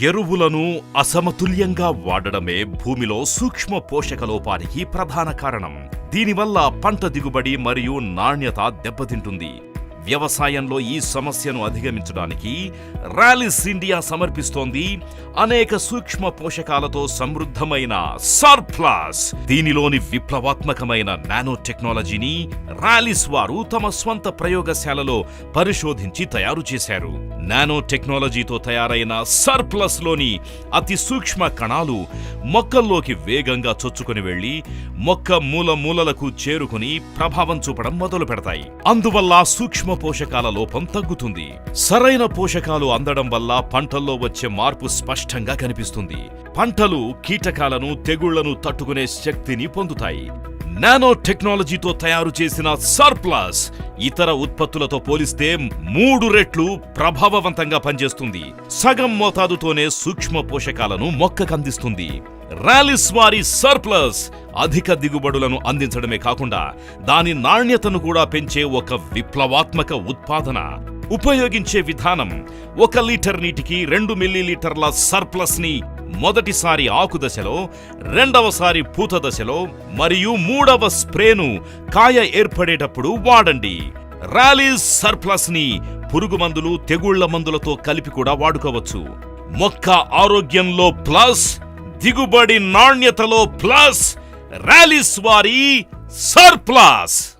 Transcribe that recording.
ఎరువులను అసమతుల్యంగా వాడడమే భూమిలో సూక్ష్మ పోషక లోపానికి ప్రధాన కారణం. దీనివల్ల పంట దిగుబడి మరియు నాణ్యత దెబ్బతింటుంది. వ్యవసాయంలో ఈ సమస్యను అధిగమించడానికి ర్యాలిస్ ఇండియా సమర్పిస్తోంది అనేక సూక్ష్మ పోషకాలతో సమృద్ధమైన సర్ప్లస్. దీనిలోని విప్లవాత్మకమైన నానో టెక్నాలజీని ర్యాలిస్ వారు తమ స్వంత ప్రయోగశాలలో పరిశోధించి తయారు చేశారు. నానో టెక్నాలజీతో తయారైన సర్ప్లస్లోని అతి సూక్ష్మ కణాలు మొక్కల్లోకి వేగంగా చొచ్చుకుని వెళ్ళి మొక్క మూల మూలలకు చేరుకుని ప్రభావం చూపడం మొదలు పెడతాయి అందువల్ల సూక్ష్మ పోషకాల లోపం తగ్గుతుంది. సరైన పోషకాలు అందడం వల్ల పంటల్లో వచ్చే మార్పు స్పష్టంగా కనిపిస్తుంది. పంటలు కీటకాలను తెగుళ్ళను తట్టుకునే శక్తిని పొందుతాయి. నానో టెక్నాలజీతో తయారు చేసిన సర్ప్లస్ ఇతర ఉత్పత్తులతో పోలిస్తే మూడు రెట్లు ప్రభావవంతంగా పనిచేస్తుంది. సగం మోతాదుతోనే సూక్ష్మ పోషకాలను మొక్కకందిస్తుంది. ర్యాలిస్ వారి సర్ప్లస్ అధిక దిగుబడులను అందించడమే కాకుండా దాని నాణ్యతను కూడా పెంచే ఒక విప్లవాత్మక ఉత్పాదన. ఉపయోగించే విధానం ఒక లీటర్ నీటికి రెండు మిల్లీలీటర్ల సర్ప్లస్ని మొదటిసారి ఆకు దశలో రెండవసారి పూత దశలో మరియు మూడవ స్ప్రేను కాయ ఏర్పడేటప్పుడు వాడండి. ర్యాలీస్ సర్ప్లస్ని పురుగు మందులు తెగుళ్ళ మందులతో కలిపి కూడా వాడుకోవచ్చు. మొక్క ఆరోగ్యంలో ప్లస్ దిగుబడి నాణ్యతలో ప్లస్ ర్యాలీస్ వారి సర్ప్లస్.